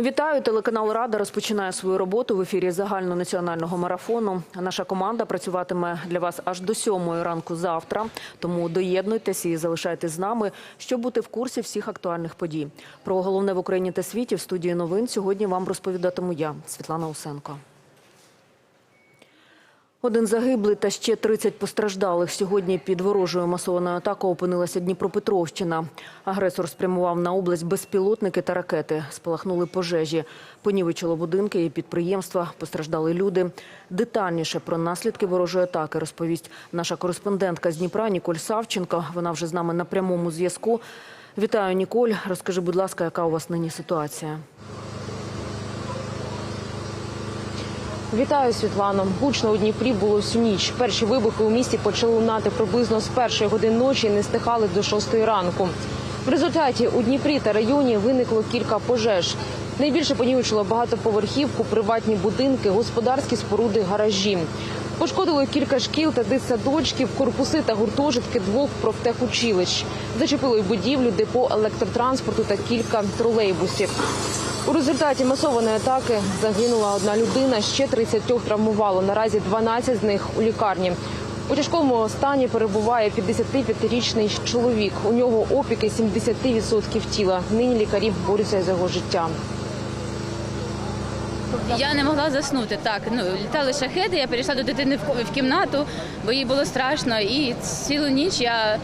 Вітаю, телеканал Рада розпочинає свою роботу в ефірі загальнонаціонального марафону. Наша команда працюватиме для вас аж до сьомої ранку завтра. Тому доєднуйтесь і залишайтесь з нами, щоб бути в курсі всіх актуальних подій. Про головне в Україні та світі в студії новин сьогодні вам розповідатиму я, Світлана Усенко. Один загиблий та ще 30 постраждалих. Сьогодні під ворожою масованою атакою опинилася Дніпропетровщина. Агресор спрямував на область безпілотники та ракети. Спалахнули пожежі. Понівечило будинки і підприємства. Постраждали люди. Детальніше про наслідки ворожої атаки розповість наша кореспондентка з Дніпра Ніколь Савченко. Вона вже з нами на прямому зв'язку. Вітаю, Ніколь. Розкажи, будь ласка, яка у вас нині ситуація? Вітаю, Світлано. Гучно у Дніпрі було всю ніч. Перші вибухи у місті почали лунати приблизно з першої години ночі і не стихали до шостої ранку. В результаті у Дніпрі та районі виникло кілька пожеж. Найбільше понівечило багатоповерхівку, приватні будинки, господарські споруди, гаражі. Пошкодило кілька шкіл та дитсадочків, корпуси та гуртожитки двох профтехучилищ. Зачепило й будівлю, депо електротранспорту та кілька тролейбусів. У результаті масованої атаки загинула одна людина, ще 30 травмувало. Наразі 12 з них у лікарні. У тяжкому стані перебуває 55-річний чоловік. У нього опіки 70% тіла. Нині лікарі борються за його життя. Я не могла заснути. Так, ну літали шахеди. Я перейшла до дитини в кімнату, бо їй було страшно. І цілу ніч я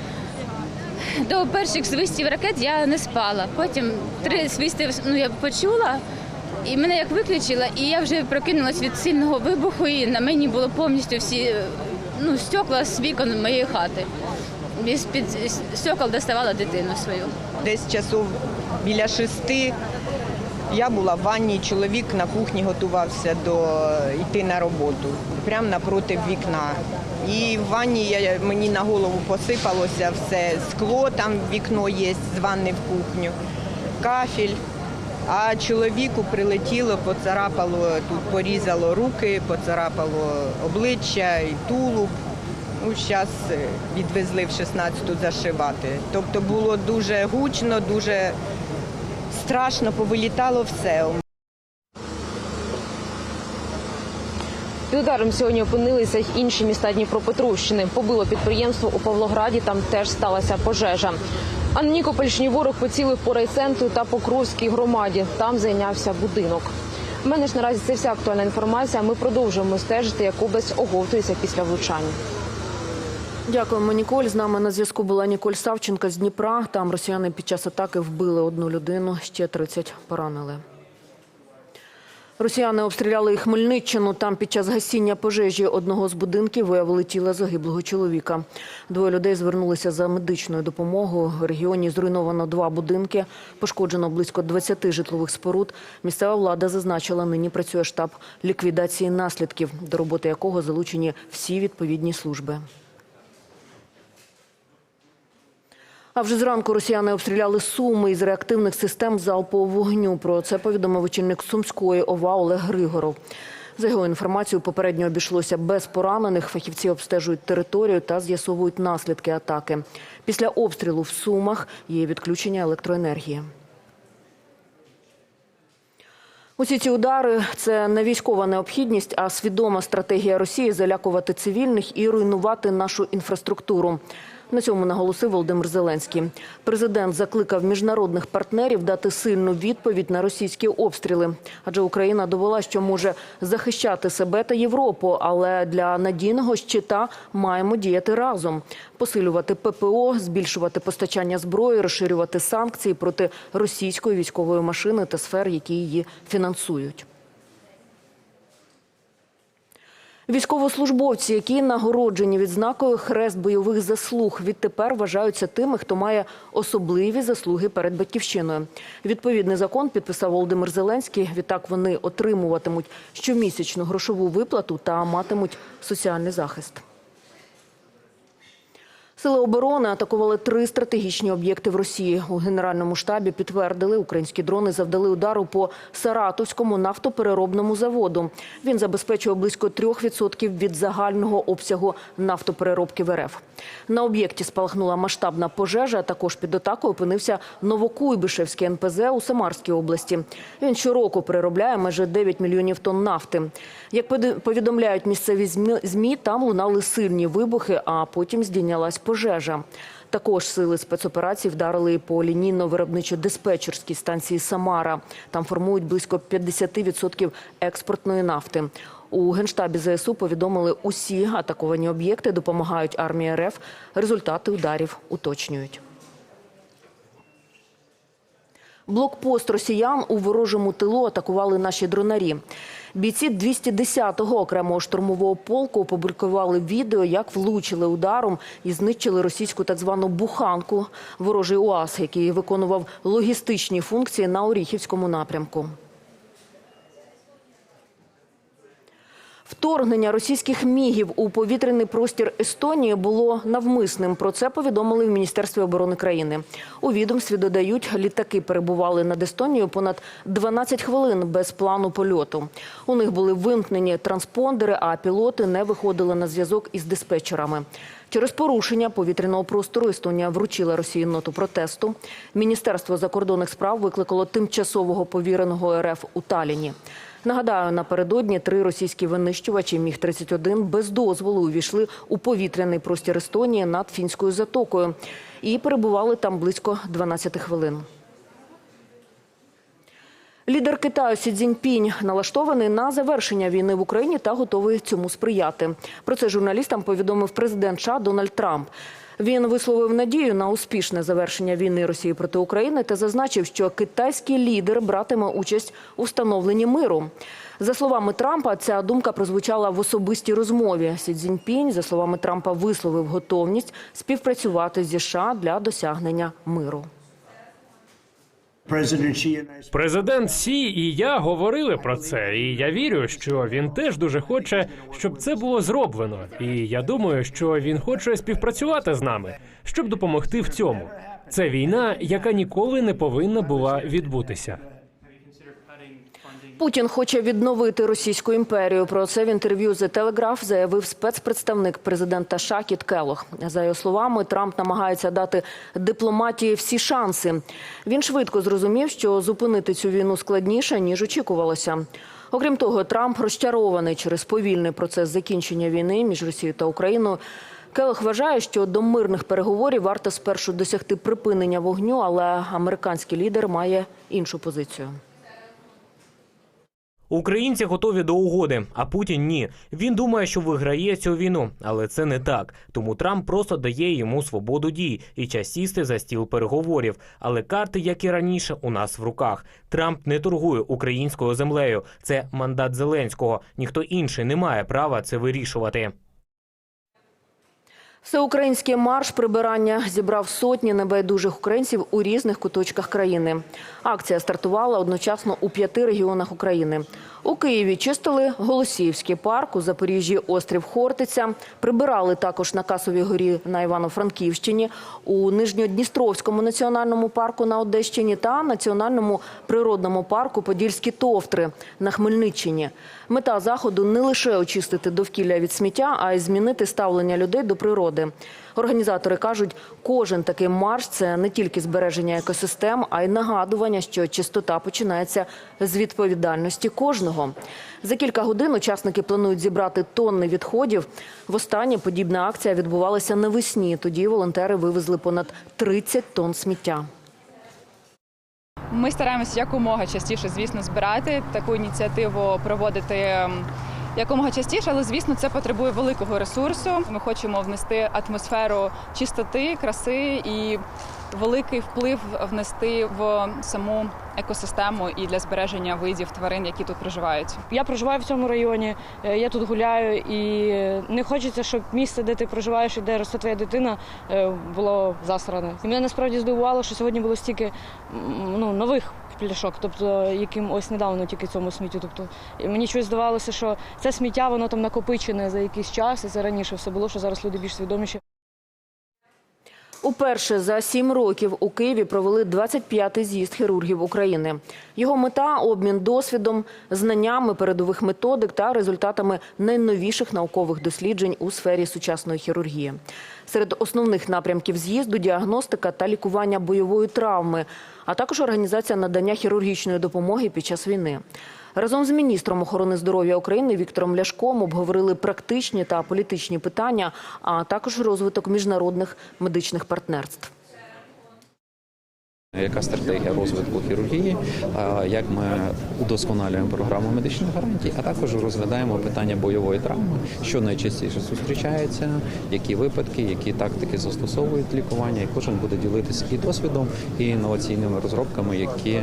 до перших свистів ракет я не спала. Потім три свисти ну, я почула, і мене як виключила, і я вже прокинулась від сильного вибуху, і на мені було повністю всі ну, стекла з вікон моєї хати. З під стекол доставала дитину свою. Десь часу біля шести я була в ванні, чоловік на кухні готувався до йти на роботу, прямо напроти вікна. І в ванні я, мені на голову посипалося все скло, там вікно є з ванни в кухню, кафель. А чоловіку прилетіло, поцарапало, тут порізало руки, поцарапало обличчя і тулуб. Ну, зараз відвезли в 16-ту зашивати. Тобто було дуже гучно, дуже страшно, повилітало все. Під ударом сьогодні опинилися й інші міста Дніпропетровщини. Побило підприємство у Павлограді. Там теж сталася пожежа. А на Нікопольщині ворог поцілив по райцентру та Покровській громаді. Там зайнявся будинок. У мене ж наразі це вся актуальна інформація. Ми продовжуємо стежити, як область оговтується після влучання. Дякуємо, Ніколь. З нами на зв'язку була Ніколь Савченка з Дніпра. Там росіяни під час атаки вбили одну людину, ще 30 поранили. Росіяни обстріляли Хмельниччину. Там під час гасіння пожежі одного з будинків виявили тіло загиблого чоловіка. Двоє людей звернулися за медичною допомогою. В регіоні зруйновано два будинки, пошкоджено близько 20 житлових споруд. Місцева влада зазначила, нині працює штаб ліквідації наслідків, до роботи якого залучені всі відповідні служби. А вже зранку росіяни обстріляли Суми із реактивних систем залпового вогню. Про це повідомив очільник Сумської ОВА Олег Григоров. За його інформацією, попередньо обійшлося без поранених. Фахівці обстежують територію та з'ясовують наслідки атаки. Після обстрілу в Сумах є відключення електроенергії. Усі ці удари це не військова необхідність, а свідома стратегія Росії залякувати цивільних і руйнувати нашу інфраструктуру. На цьому наголосив Володимир Зеленський. Президент закликав міжнародних партнерів дати сильну відповідь на російські обстріли, адже Україна довела, що може захищати себе та Європу, але для надійного щита маємо діяти разом, посилювати ППО, збільшувати постачання зброї, розширювати санкції проти російської військової машини та сфер, які її фінансують. Військовослужбовці, які нагороджені відзнакою хрест бойових заслуг, відтепер вважаються тими, хто має особливі заслуги перед батьківщиною. Відповідний закон підписав Володимир Зеленський. Відтак вони отримуватимуть щомісячну грошову виплату та матимуть соціальний захист. Сили оборони атакували три стратегічні об'єкти в Росії. У генеральному штабі підтвердили, українські дрони завдали удару по Саратовському нафтопереробному заводу. Він забезпечує близько 3% від загального обсягу нафтопереробки в РФ. На об'єкті спалахнула масштабна пожежа. Також під атакою опинився Новокуйбишевський НПЗ у Самарській області. Він щороку переробляє майже 9 мільйонів тонн нафти. Як повідомляють місцеві ЗМІ, там лунали сильні вибухи, а потім здійнялась пожежа. Також сили спецоперацій вдарили по лінійно-виробничо-диспетчерській станції Самара. Там формують близько 50% експортної нафти. У генштабі ЗСУ повідомили, усі атаковані об'єкти допомагають армії РФ. Результати ударів уточнюють. Блокпост росіян у ворожому тилу атакували наші дронарі. Бійці 210-го окремого штурмового полку опублікували відео, як влучили ударом і знищили російську так звану буханку, ворожий УАЗ, який виконував логістичні функції на Оріхівському напрямку. Вторгнення російських мігів у повітряний простір Естонії було навмисним. Про це повідомили в Міністерстві оборони країни. У відомстві додають, літаки перебували над Естонією понад 12 хвилин без плану польоту. У них були вимкнені транспондери, а пілоти не виходили на зв'язок із диспетчерами. Через порушення повітряного простору Естонія вручила Росії ноту протесту. Міністерство закордонних справ викликало тимчасового повіреного РФ у Таліні. Нагадаю, напередодні три російські винищувачі Міг-31 без дозволу увійшли у повітряний простір Естонії над фінською затокою і перебували там близько 12 хвилин. Лідер Китаю Сі Цзіньпінь налаштований на завершення війни в Україні та готовий цьому сприяти. Про це журналістам повідомив президент США Дональд Трамп. Він висловив надію на успішне завершення війни Росії проти України та зазначив, що китайський лідер братиме участь у встановленні миру. За словами Трампа, ця думка прозвучала в особистій розмові. Сі Цзіньпінь, за словами Трампа, висловив готовність співпрацювати зі США для досягнення миру. Президент Сі і я говорили про це, і я вірю, що він теж дуже хоче, щоб це було зроблено. І я думаю, що він хоче співпрацювати з нами, щоб допомогти в цьому. Це війна, яка ніколи не повинна була відбутися. Путін хоче відновити російську імперію. Про це в інтерв'ю The Telegraph заявив спецпредставник президента США Кіт Келох. За його словами, Трамп намагається дати дипломатії всі шанси. Він швидко зрозумів, що зупинити цю війну складніше ніж очікувалося. Окрім того, Трамп розчарований через повільний процес закінчення війни між Росією та Україною. Келох вважає, що до мирних переговорів варто спершу досягти припинення вогню, але американський лідер має іншу позицію. Українці готові до угоди, а Путін ні. Він думає, що виграє цю війну, але це не так. Тому Трамп просто дає йому свободу дій і час сісти за стіл переговорів. Але карти, як і раніше, у нас в руках. Трамп не торгує українською землею. Це мандат Зеленського. Ніхто інший не має права це вирішувати. Всеукраїнський марш прибирання зібрав сотні небайдужих українців у різних куточках країни. Акція стартувала одночасно у п'яти регіонах України. У Києві чистили Голосіївський парк, у Запоріжжі острів Хортиця. Прибирали також на Касовій горі на Івано-Франківщині, у Нижньодністровському національному парку на Одещині та національному природному парку Подільські Товтри на Хмельниччині. Мета заходу не лише очистити довкілля від сміття, а й змінити ставлення людей до природи. Організатори кажуть, кожен такий марш це не тільки збереження екосистем, а й нагадування, що чистота починається з відповідальності кожного. За кілька годин учасники планують зібрати тонни відходів. Востаннє подібна акція відбувалася навесні. Тоді волонтери вивезли понад 30 тонн сміття. Ми стараємося якомога частіше, звісно, збирати таку ініціативу, проводити якомога частіше, але звісно, це потребує великого ресурсу. Ми хочемо внести атмосферу чистоти, краси і великий вплив внести в саму екосистему і для збереження видів тварин, які тут проживають. Я проживаю в цьому районі, е, я тут гуляю, і не хочеться, щоб місце, де ти проживаєш і де росте твоя дитина, е, було засране. І мене насправді здивувало, що сьогодні було стільки ну, нових пляшок, тобто яким ось недавно тільки цьому сміттю. Тобто мені щось здавалося, що це сміття воно там накопичене за якийсь час, і це раніше все було, що зараз люди більш свідоміші. Уперше за сім років у Києві провели 25-й з'їзд хірургів України. Його мета обмін досвідом, знаннями передових методик та результатами найновіших наукових досліджень у сфері сучасної хірургії. Серед основних напрямків з'їзду діагностика та лікування бойової травми, а також організація надання хірургічної допомоги під час війни. Разом з міністром охорони здоров'я України Віктором Ляшком обговорили практичні та політичні питання, а також розвиток міжнародних медичних партнерств. Яка стратегія розвитку хірургії? Як ми удосконалюємо програму медичних гарантій, а також розглядаємо питання бойової травми, що найчастіше зустрічається, які випадки, які тактики застосовують лікування, і кожен буде ділитися і досвідом, і інноваційними розробками, які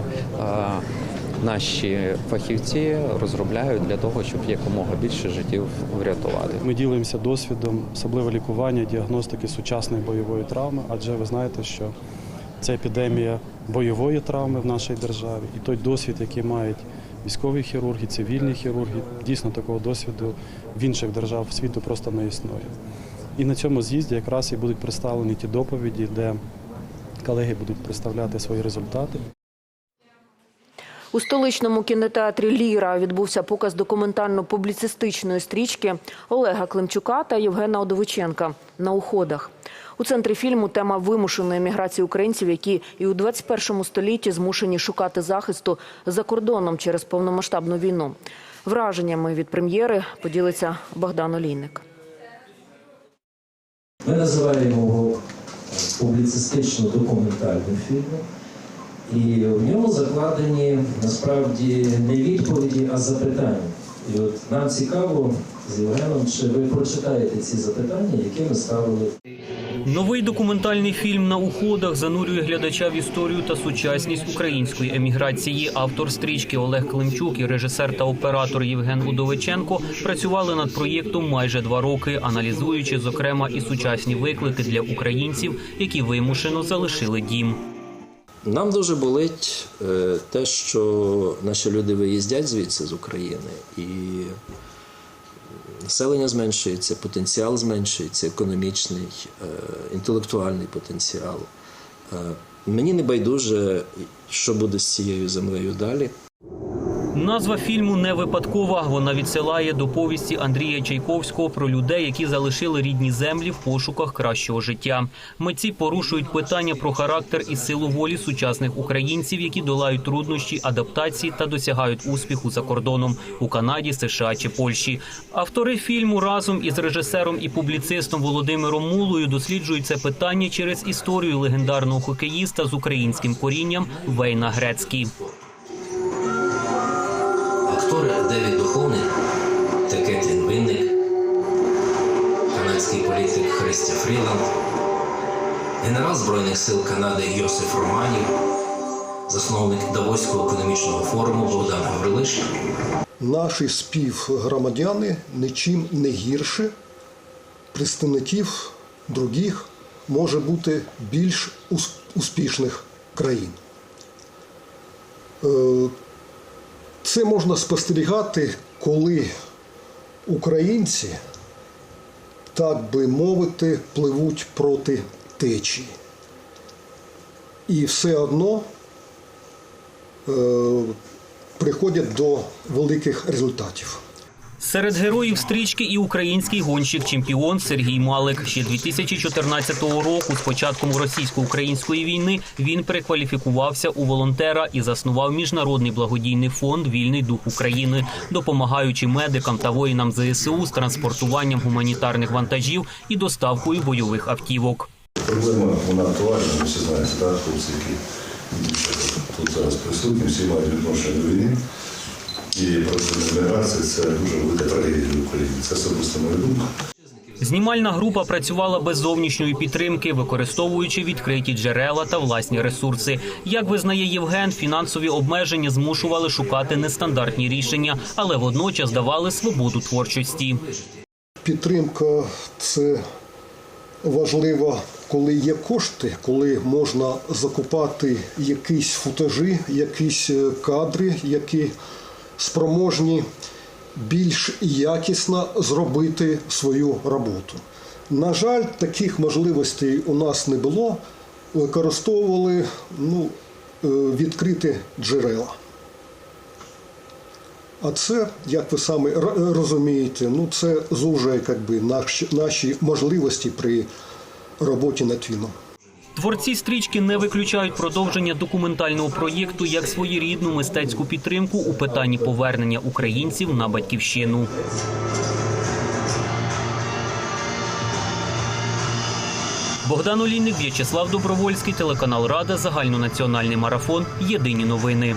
наші фахівці розробляють для того, щоб якомога більше життів врятувати. Ми ділимося досвідом, особливо лікування, діагностики сучасної бойової травми, адже ви знаєте, що це епідемія бойової травми в нашій державі, і той досвід, який мають військові хірурги, цивільні хірурги, дійсно такого досвіду в інших держав світу просто не існує. І на цьому з'їзді якраз і будуть представлені ті доповіді, де колеги будуть представляти свої результати. У столичному кінотеатрі Ліра відбувся показ документально-публіцистичної стрічки Олега Климчука та Євгена Одовиченка на уходах. У центрі фільму тема вимушеної міграції українців, які і у 21 столітті змушені шукати захисту за кордоном через повномасштабну війну. Враженнями від прем'єри поділиться Богдан Олійник. Ми називаємо його публіцистично-документальним фільмом. І в ньому закладені насправді не відповіді, а запитання. І от нам цікаво з Євгеном, чи ви прочитаєте ці запитання, які ми ставили Новий документальний фільм на уходах занурює глядача в історію та сучасність української еміграції. Автор стрічки Олег Климчук і режисер та оператор Євген Удовиченко працювали над проєктом майже два роки, аналізуючи зокрема і сучасні виклики для українців, які вимушено залишили дім. Нам дуже болить е, те, що наші люди виїздять звідси з України, і населення зменшується, потенціал зменшується, економічний, е, інтелектуальний потенціал. Е, Мені не байдуже, що буде з цією землею далі. Назва фільму не випадкова. Вона відсилає до повісті Андрія Чайковського про людей, які залишили рідні землі в пошуках кращого життя. Митці порушують питання про характер і силу волі сучасних українців, які долають труднощі адаптації та досягають успіху за кордоном у Канаді, США чи Польщі. Автори фільму разом із режисером і публіцистом Володимиром Мулою досліджують це питання через історію легендарного хокеїста з українським корінням Вейна Грецький. Актори Девід Духовний та Кетрін Винник, канадський політик Христя Фріланд, генерал Збройних сил Канади Йосиф Романів, засновник Давоського економічного форуму Богдан Гаврилиш. Наші співгромадяни нічим не гірше представників других може бути більш успішних країн. Це можна спостерігати, коли українці, так би мовити, пливуть проти течії. І все одно е, приходять до великих результатів. Серед героїв стрічки і український гонщик-чемпіон Сергій Малик. Ще 2014 року, з початком російсько-української війни, він перекваліфікувався у волонтера і заснував міжнародний благодійний фонд Вільний дух України, допомагаючи медикам та воїнам ЗСУ з транспортуванням гуманітарних вантажів і доставкою бойових автівок. Проблема вона актуальна, ми всі знаємо, так, хлопці, які тут зараз присутні, всі мають відношення до війни. І процес міграції це дуже велика трагедія для України. Це особисто моя думка. Знімальна група працювала без зовнішньої підтримки, використовуючи відкриті джерела та власні ресурси. Як визнає Євген, фінансові обмеження змушували шукати нестандартні рішення, але водночас давали свободу творчості. Підтримка це важливо, коли є кошти, коли можна закупати якісь футажі, якісь е, кадри, які спроможні більш якісно зробити свою роботу. На жаль, таких можливостей у нас не було. Використовували ну, е, відкриті джерела. А це, як ви самі розумієте, ну це зужує якби, наші, наші можливості при роботі над фільмом. Творці стрічки не виключають продовження документального проєкту як своєрідну мистецьку підтримку у питанні повернення українців на батьківщину. Богдан Олійник, В'ячеслав Добровольський, телеканал Рада, загальнонаціональний марафон. Єдині новини.